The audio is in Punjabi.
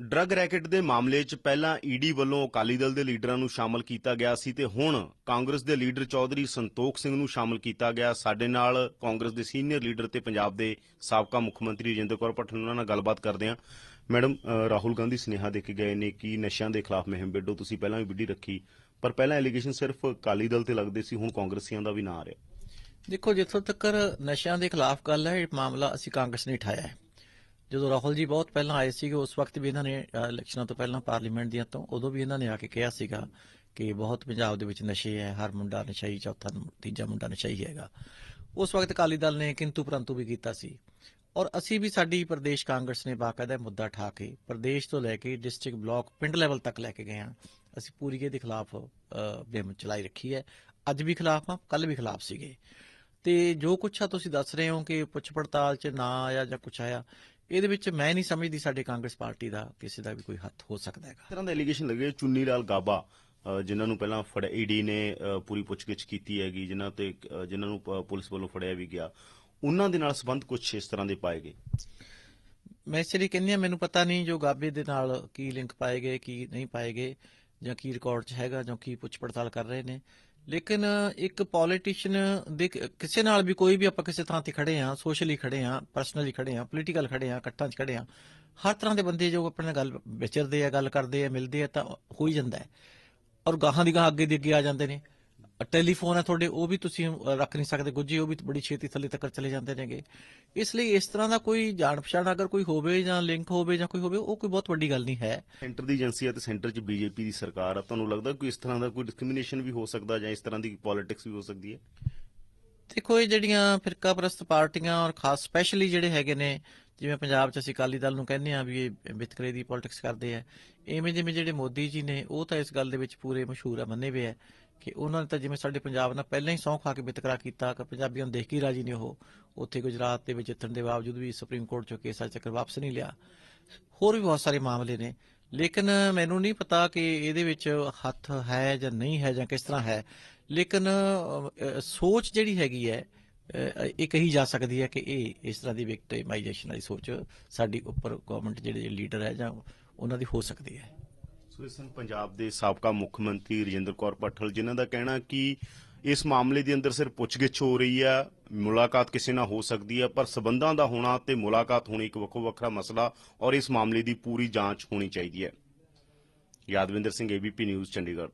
ਡਰੱਗ ਰੈਕਟ ਦੇ ਮਾਮਲੇ 'ਚ ਪਹਿਲਾਂ ਈਡੀ ਵੱਲੋਂ ਅਕਾਲੀ ਦਲ ਦੇ ਲੀਡਰਾਂ ਨੂੰ ਸ਼ਾਮਲ ਕੀਤਾ ਗਿਆ ਸੀ ਤੇ ਹੁਣ ਕਾਂਗਰਸ ਦੇ ਲੀਡਰ ਚੌਧਰੀ ਸੰਤੋਖ ਸਿੰਘ ਨੂੰ ਸ਼ਾਮਲ ਕੀਤਾ ਗਿਆ। ਸਾਡੇ ਨਾਲ ਕਾਂਗਰਸ ਦੇ ਸੀਨੀਅਰ ਲੀਡਰ ਤੇ ਪੰਜਾਬ ਦੇ ਸਾਬਕਾ ਮੁੱਖ ਮੰਤਰੀ ਰਜਿੰਦਰ ਕੌਰ ਪਠਾਨ ਉਹਨਾਂ ਨਾਲ ਗੱਲਬਾਤ ਕਰਦੇ ਹਾਂ। ਮੈਡਮ ਰਾਹੁਲ ਗਾਂਧੀ ਸੁਨੇਹਾ ਦੇ ਕੇ ਗਏ ਨੇ ਕਿ ਨਸ਼ਿਆਂ ਦੇ ਖਿਲਾਫ ਮੁਹਿੰਮ ਵਿੱਢੋ, ਤੁਸੀਂ ਪਹਿਲਾਂ ਵੀ ਵਿੱਢੀ ਰੱਖੀ, ਪਰ ਪਹਿਲਾਂ ਐਲੀਗੇਸ਼ਨ ਸਿਰਫ ਅਕਾਲੀ ਦਲ ਤੇ ਲੱਗਦੇ ਸੀ, ਹੁਣ ਕਾਂਗਰਸੀਆਂ ਦਾ ਵੀ ਨਾਂ ਆ ਰਿਹਾ। ਦੇਖੋ, ਜਿੱਥੋਂ ਤੱਕ ਨਸ਼ਿਆਂ ਦੇ ਖਿਲਾਫ ਗੱਲ ਹੈ, ਇਹ ਮਾਮਲਾ ਅਸੀਂ ਕਾਂਗਰਸ ਨੇ ਉਠਾਇਆ ਹੈ। ਜਦੋਂ ਰਾਹੁਲ ਜੀ ਬਹੁਤ ਪਹਿਲਾਂ ਆਏ ਸੀਗੇ, ਉਸ ਵਕਤ ਵੀ ਇਹਨਾਂ ਨੇ ਇਲੈਕਸ਼ਨਾਂ ਤੋਂ ਪਹਿਲਾਂ ਪਾਰਲੀਮੈਂਟ ਦੀਆਂ ਤੋਂ, ਉਦੋਂ ਵੀ ਇਹਨਾਂ ਨੇ ਆ ਕੇ ਕਿਹਾ ਸੀਗਾ ਕਿ ਬਹੁਤ ਪੰਜਾਬ ਦੇ ਵਿੱਚ ਨਸ਼ੇ ਹੈ, ਹਰ ਮੁੰਡਾ ਨਸ਼ਈ, ਚੌਥਾ ਤੀਜਾ ਮੁੰਡਾ ਨਸ਼ਈ ਹੈਗਾ। ਉਸ ਵਕਤ ਅਕਾਲੀ ਦਲ ਨੇ ਕਿੰਤੂ ਪ੍ਰੰਤੂ ਵੀ ਕੀਤਾ ਸੀ। ਔਰ ਅਸੀਂ ਵੀ ਸਾਡੀ ਪ੍ਰਦੇਸ਼ ਕਾਂਗਰਸ ਨੇ ਬਾਕਾਇਦਾ ਮੁੱਦਾ ਠਾ ਕੇ ਪ੍ਰਦੇਸ਼ ਤੋਂ ਲੈ ਕੇ ਡਿਸਟ੍ਰਿਕਟ ਬਲਾਕ ਪਿੰਡ ਲੈਵਲ ਤੱਕ ਲੈ ਕੇ ਗਏ ਹਾਂ। ਅਸੀਂ ਪੂਰੀ ਇਹਦੇ ਖਿਲਾਫ ਮੁਹਿੰਮ ਚਲਾਈ ਰੱਖੀ ਹੈ। ਅੱਜ ਵੀ ਖਿਲਾਫ ਆ ਕੱਲ ਵੀ ਖਿਲਾਫ ਸੀਗੇ। ਤੇ ਜੋ ਕੁਛ ਆ ਤੁਸੀਂ ਦੱਸ ਰਹੇ ਹੋ ਕਿ ਪੁੱਛ ਪੜਤਾਲ ਚ ਨਾ ਆਇਆ ਜਾਂ ਕੁਛ ਆਇਆ ਇਹਦੇ ਵਿੱਚ ਮੈਂ ਨਹੀਂ ਸਮਝਦੀ ਸਾਡੇ ਕਾਂਗਰਸ ਪਾਰਟੀ ਦਾ ਕਿਸੇ ਦਾ ਵੀ ਕੋਈ ਹੱਥ ਹੋ ਸਕਦਾ ਹੈਗਾ। ਇਸ ਤਰ੍ਹਾਂ ਦਾ ਐਲੀਗੇਸ਼ਨ ਲੱਗੇ ਚੁੰਨੀ ਲਾਲ ਗਾਬਾ ਜਿਨ੍ਹਾਂ ਨੂੰ ਪਹਿਲਾਂ ਫੜ ਈਡੀ ਨੇ ਪੂਰੀ ਪੁੱਛਗਿੱਛ ਕੀਤੀ ਹੈਗੀ ਜਿਨ੍ਹਾਂ ਤੇ ਜਿਨ੍ਹਾਂ ਨੂੰ ਪੁਲਿਸ ਵੱਲੋਂ ਫੜਿਆ ਵੀ ਗਿਆ। ਉਹਨਾਂ ਦੇ ਨਾਲ ਸੰਬੰਧ ਕੁਝ ਇਸ ਤਰ੍ਹਾਂ ਦੇ ਪਾਏ ਗਏ? ਮੈਂ ਇਸ ਲਈ ਕਹਿੰਦੀ ਹਾਂ ਮੈਨੂੰ ਪਤਾ ਨਹੀਂ ਜੋ ਗਾਬੇ ਦੇ ਨਾਲ ਕੀ ਲਿੰਕ ਪਾਏ ਗਏ ਕੀ ਨਹੀਂ ਪਾਏ ਗਏ ਜਾਂ ਕੀ ਰਿਕਾਰਡ 'ਚ ਹੈਗਾ ਜਾਂ ਕੀ ਪੁੱਛ ਪੜਤਾਲ ਕਰ ਰਹੇ ਨੇ। ਲੇਕਿਨ ਇੱਕ ਪੋਲੀਟੀਸ਼ੀਅਨ ਦੇ ਕਿਸੇ ਨਾਲ ਵੀ ਕੋਈ ਵੀ ਆਪਾਂ ਕਿਸੇ ਥਾਂ ਤੇ ਖੜੇ ਆ ਸੋਸ਼ਲੀ ਖੜੇ ਆ ਪਰਸਨਲੀ ਖੜੇ ਆ ਪੋਲੀਟੀਕਲ ਖੜੇ ਆ ਇਕੱਠਾਂ 'ਚ ਖੜੇ ਆ ਹਰ ਤਰ੍ਹਾਂ ਦੇ ਬੰਦੇ ਜੋ ਆਪਣੇ ਨਾਲ ਗੱਲ ਵਿਚਰਦੇ ਆ, ਗੱਲ ਕਰਦੇ ਆ, ਮਿਲਦੇ ਆ, ਤਾਂ ਹੋ ਹੀ ਜਾਂਦਾ ਹੈ। ਔਰ ਗਾਹਾਂ ਦੀ ਗਾਹਾਂ ਅੱਗੇ ਦੀ ਅੱਗੇ ਆ ਜਾਂਦੇ ਨੇ। ਟੈਲੀਫੋਨ ਆ ਤੁਹਾਡੇ, ਉਹ ਵੀ ਤੁਸੀਂ ਰੱਖ ਨਹੀਂ ਸਕਦੇ ਗੁੱਜੀ ਉਹ ਵੀ ਬੜੀ ਛੇਤੀ ਥੱਲੇ ਤੱਕ ਚਲੇ ਜਾਂਦੇ ਨੇਗੇ। ਇਸ ਲਈ ਇਸ ਤਰ੍ਹਾਂ ਦਾ ਕੋਈ ਜਾਣ ਪਛਾਣ ਅਗਰ ਕੋਈ ਹੋਵੇ ਜਾਂ ਲਿੰਕ ਹੋਵੇ ਜਾਂ ਕੋਈ ਹੋਵੇ ਉਹ ਕੋਈ ਬਹੁਤ ਵੱਡੀ ਗੱਲ ਨਹੀਂ ਹੈ। ਸੈਂਟਰ ਦੀ ਏਜੰਸੀ ਹੈ ਤੇ ਸੈਂਟਰ 'ਚ ਬੀਜੇਪੀ ਦੀ ਸਰਕਾਰ ਆ। ਤੁਹਾਨੂੰ ਲੱਗਦਾ ਕੋਈ ਇਸ ਤਰ੍ਹਾਂ ਦਾ ਕੋਈ ਡਿਸਕ੍ਰਿਮੀਨੇਸ਼ਨ ਵੀ ਹੋ ਸਕਦਾ ਜਾਂ ਇਸ ਤਰ੍ਹਾਂ ਦੀ ਪੋਲਿਟਿਕਸ ਵੀ ਹੋ ਸਕਦੀ ਹੈ? ਦੇਖੋ ਇਹ ਜਿਹੜੀਆਂ ਫਿਰਕਾ ਪ੍ਰਸਤ ਪਾਰਟੀਆਂ ਔਰ ਖਾਸ ਸਪੈਸ਼ਲੀ ਜਿਹੜੇ ਹੈਗੇ ਨੇ ਜਿਵੇਂ ਪੰਜਾਬ 'ਚ ਅਸੀਂ ਅਕਾਲੀ ਦਲ ਨੂੰ ਕਹਿੰਦੇ ਆ ਵੀ ਇਹ ਵਿਤਕਰੇ ਦੀ ਪੋਲਿਟਿਕਸ ਕਰਦੇ ਆ ਇਵੇਂ ਜਿਵੇਂ ਜਿਹੜੇ ਮੋਦੀ ਜੀ ਨੇ, ਉਹ ਤਾਂ ਇਸ ਗੱਲ ਦੇ ਵਿੱਚ ਪੂਰੇ ਮਸ਼ਹੂਰ ਆ, ਮੰਨੇ ਹੋਏ ਆ ਕਿ ਉਹਨਾਂ ਨੇ ਤਾਂ ਜਿਵੇਂ ਸਾਡੇ ਪੰਜਾਬ ਨਾਲ ਪਹਿਲਾਂ ਹੀ ਸਹੁੰ ਖਾ ਕੇ ਵਿਤਕਰਾ ਕੀਤਾ, ਕਿ ਪੰਜਾਬੀਆਂ ਨੂੰ ਦੇਖ ਕੇ ਰਾਜੀ ਨੇ ਉਹ ਉੱਥੇ ਗੁਜਰਾਤ ਦੇ ਵਿੱਚ ਜਿੱਤਣ ਦੇ ਬਾਵਜੂਦ ਵੀ ਸੁਪਰੀਮ ਕੋਰਟ 'ਚੋਂ ਕੇਸ ਅੱਜ ਤੱਕ ਵਾਪਸ ਨਹੀਂ ਲਿਆ। ਹੋਰ ਵੀ ਬਹੁਤ ਸਾਰੇ ਮਾਮਲੇ ਨੇ। ਲੇਕਿਨ ਮੈਨੂੰ ਨਹੀਂ ਪਤਾ ਕਿ ਇਹਦੇ ਵਿੱਚ ਹੱਥ ਹੈ ਜਾਂ ਨਹੀਂ ਹੈ ਜਾਂ ਕਿਸ ਤਰ੍ਹਾਂ ਹੈ। ਲੇਕਿਨ ਸੋਚ ਜਿਹੜੀ ਹੈਗੀ ਹੈ ਇਹ ਕਹੀ ਜਾ ਸਕਦੀ ਹੈ ਕਿ ਇਹ ਇਸ ਤਰ੍ਹਾਂ ਦੀ ਵਿਕਟਿਮਾਈਜੇਸ਼ਨ ਵਾਲੀ ਸੋਚ ਸਾਡੀ ਉੱਪਰ ਗਵਰਨਮੈਂਟ ਜਿਹੜੇ ਲੀਡਰ ਹੈ ਜਾਂ ਉਹਨਾਂ ਦੀ ਹੋ ਸਕਦੀ ਹੈ। ਸੋ ਇਸ ਨੂੰ ਪੰਜਾਬ ਦੇ ਸਾਬਕਾ ਮੁੱਖ ਮੰਤਰੀ ਰਜਿੰਦਰ ਕੌਰ ਪੱਠਲ ਜਿਨ੍ਹਾਂ ਦਾ ਕਹਿਣਾ ਕਿ ਇਸ ਮਾਮਲੇ ਦੇ ਅੰਦਰ ਸਿਰਫ ਪੁੱਛਗਿੱਛ ਹੋ ਰਹੀ ਹੈ, ਮੁਲਾਕਾਤ ਕਿਸੇ ਨਾਲ ਹੋ ਸਕਦੀ ਹੈ, ਪਰ ਸਬੰਧਾਂ ਦਾ ਹੋਣਾ ਤੇ ਮੁਲਾਕਾਤ ਹੋਣੀ ਇੱਕ ਵੱਖੋ ਵੱਖਰਾ ਮਸਲਾ ਔਰ ਇਸ ਮਾਮਲੇ ਦੀ ਪੂਰੀ ਜਾਂਚ ਹੋਣੀ ਚਾਹੀਦੀ ਹੈ। Yadvinder Singh ABP news Chandigarh.